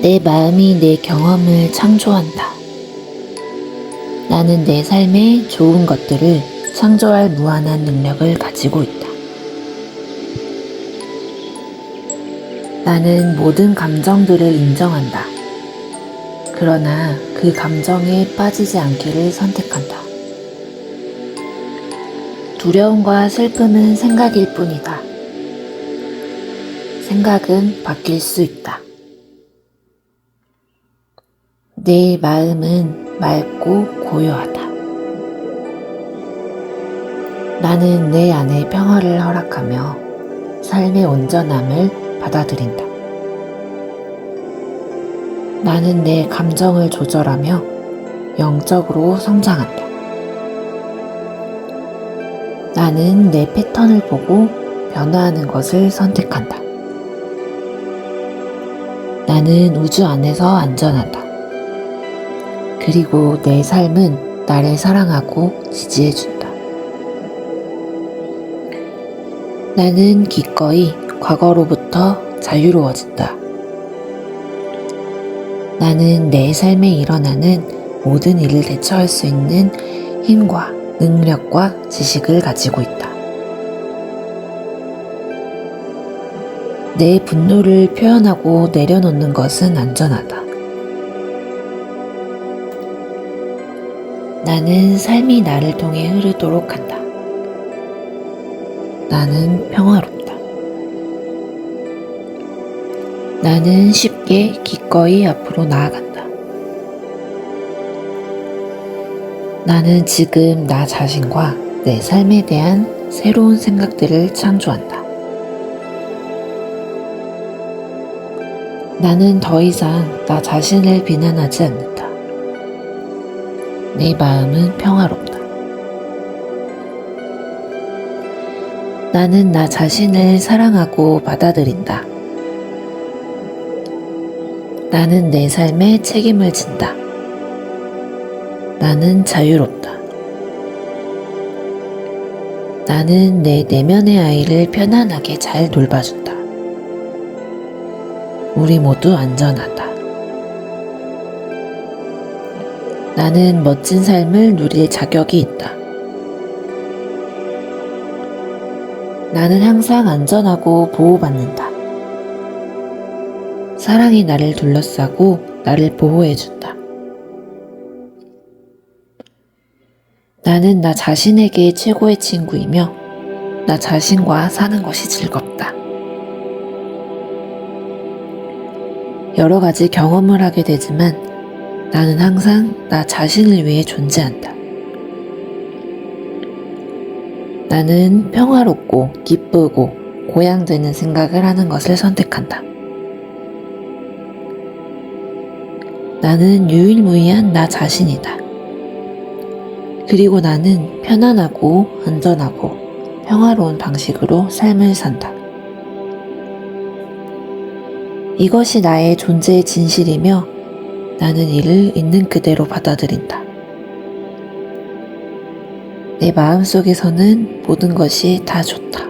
내 마음이 내 경험을 창조한다. 나는 내 삶의 좋은 것들을 창조할 무한한 능력을 가지고 있다. 나는 모든 감정들을 인정한다. 그러나 그 감정에 빠지지 않기를 선택한다. 두려움과 슬픔은 생각일 뿐이다. 생각은 바뀔 수 있다. 내 마음은 맑고 고요하다. 나는 내 안에 평화를 허락하며 삶의 온전함을 받아들인다. 나는 내 감정을 조절하며 영적으로 성장한다. 나는 내 패턴을 보고 변화하는 것을 선택한다. 나는 우주 안에서 안전하다. 그리고 내 삶은 나를 사랑하고 지지해준다. 나는 기꺼이 과거로부터 자유로워진다. 나는 내 삶에 일어나는 모든 일을 대처할 수 있는 힘과 능력과 지식을 가지고 있다. 내 분노를 표현하고 내려놓는 것은 안전하다. 나는 삶이 나를 통해 흐르도록 한다. 나는 평화롭다. 나는 쉽게 기꺼이 앞으로 나아간다. 나는 지금 나 자신과 내 삶에 대한 새로운 생각들을 창조한다. 나는 더 이상 나 자신을 비난하지 않는다. 내 마음은 평화롭다. 나는 나 자신을 사랑하고 받아들인다. 나는 내 삶에 책임을 진다. 나는 자유롭다. 나는 내 내면의 아이를 편안하게 잘 돌봐준다. 우리 모두 안전하다. 나는 멋진 삶을 누릴 자격이 있다. 나는 항상 안전하고 보호받는다. 사랑이 나를 둘러싸고 나를 보호해준다. 나는 나 자신에게 최고의 친구이며 나 자신과 사는 것이 즐겁다. 여러 가지 경험을 하게 되지만 나는 항상 나 자신을 위해 존재한다. 나는 평화롭고 기쁘고 고양되는 생각을 하는 것을 선택한다. 나는 유일무이한 나 자신이다. 그리고 나는 편안하고 안전하고 평화로운 방식으로 삶을 산다. 이것이 나의 존재의 진실이며 나는 이를 있는 그대로 받아들인다. 내 마음 속에서는 모든 것이 다 좋다.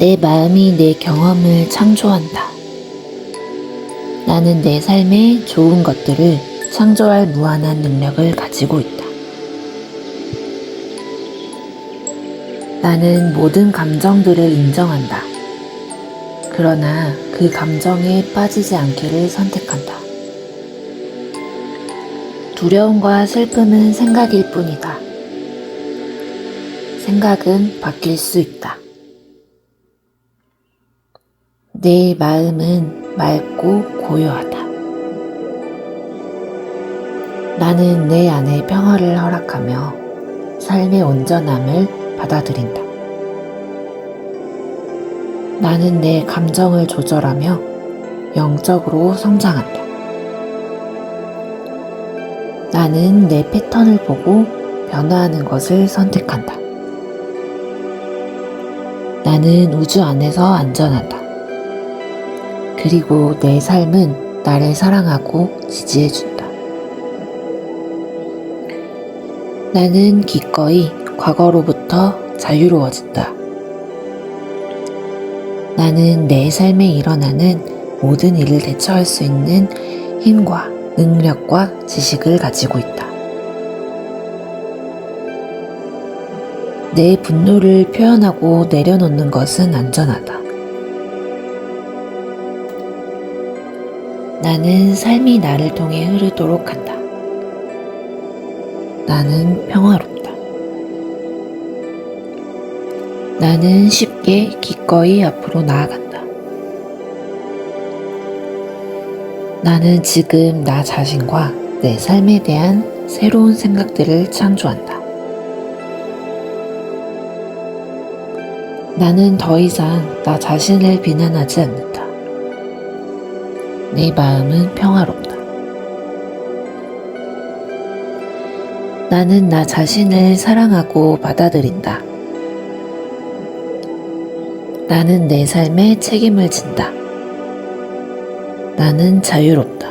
내 마음이 내 경험을 창조한다. 나는 내 삶의 좋은 것들을 창조할 무한한 능력을 가지고 있다. 나는 모든 감정들을 인정한다. 그러나 그 감정에 빠지지 않기를 선택한다. 두려움과 슬픔은 생각일 뿐이다. 생각은 바뀔 수 있다. 내 마음은 맑고 고요하다. 나는 내 안에 평화를 허락하며 삶의 온전함을 받아들인다. 나는 내 감정을 조절하며 영적으로 성장한다. 나는 내 패턴을 보고 변화하는 것을 선택한다. 나는 우주 안에서 안전하다. 그리고 내 삶은 나를 사랑하고 지지해준다. 나는 기꺼이 과거로부터 자유로워진다. 나는 내 삶에 일어나는 모든 일을 대처할 수 있는 힘과 능력과 지식을 가지고 있다. 내 분노를 표현하고 내려놓는 것은 안전하다. 나는 삶이 나를 통해 흐르도록 한다. 나는 평화롭다. 나는 쉽게 기꺼이 앞으로 나아간다. 나는 지금 나 자신과 내 삶에 대한 새로운 생각들을 창조한다. 나는 더 이상 나 자신을 비난하지 않는다. 내 마음은 평화롭다. 나는 나 자신을 사랑하고 받아들인다. 나는 내 삶에 책임을 진다. 나는 자유롭다.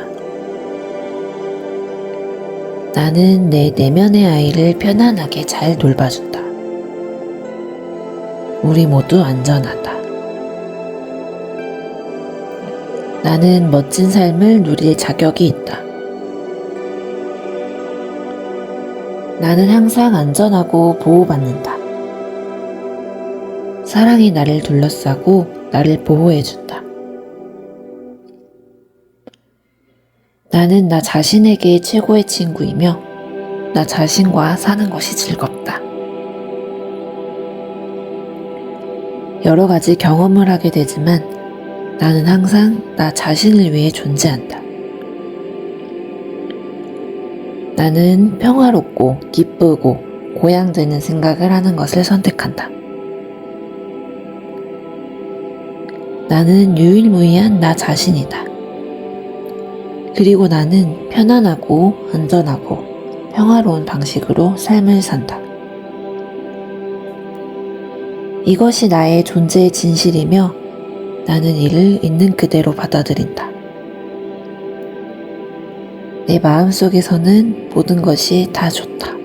나는 내 내면의 아이를 편안하게 잘 돌봐준다. 우리 모두 안전하다. 나는 멋진 삶을 누릴 자격이 있다. 나는 항상 안전하고 보호받는다. 사랑이 나를 둘러싸고 나를 보호해준다. 나는 나 자신에게 최고의 친구이며 나 자신과 사는 것이 즐겁다. 여러 가지 경험을 하게 되지만 나는 항상 나 자신을 위해 존재한다. 나는 평화롭고 기쁘고 고양되는 생각을 하는 것을 선택한다. 나는 유일무이한 나 자신이다. 그리고 나는 편안하고 안전하고 평화로운 방식으로 삶을 산다. 이것이 나의 존재의 진실이며 나는 이를 있는 그대로 받아들인다. 내 마음 속에서는 모든 것이 다 좋다.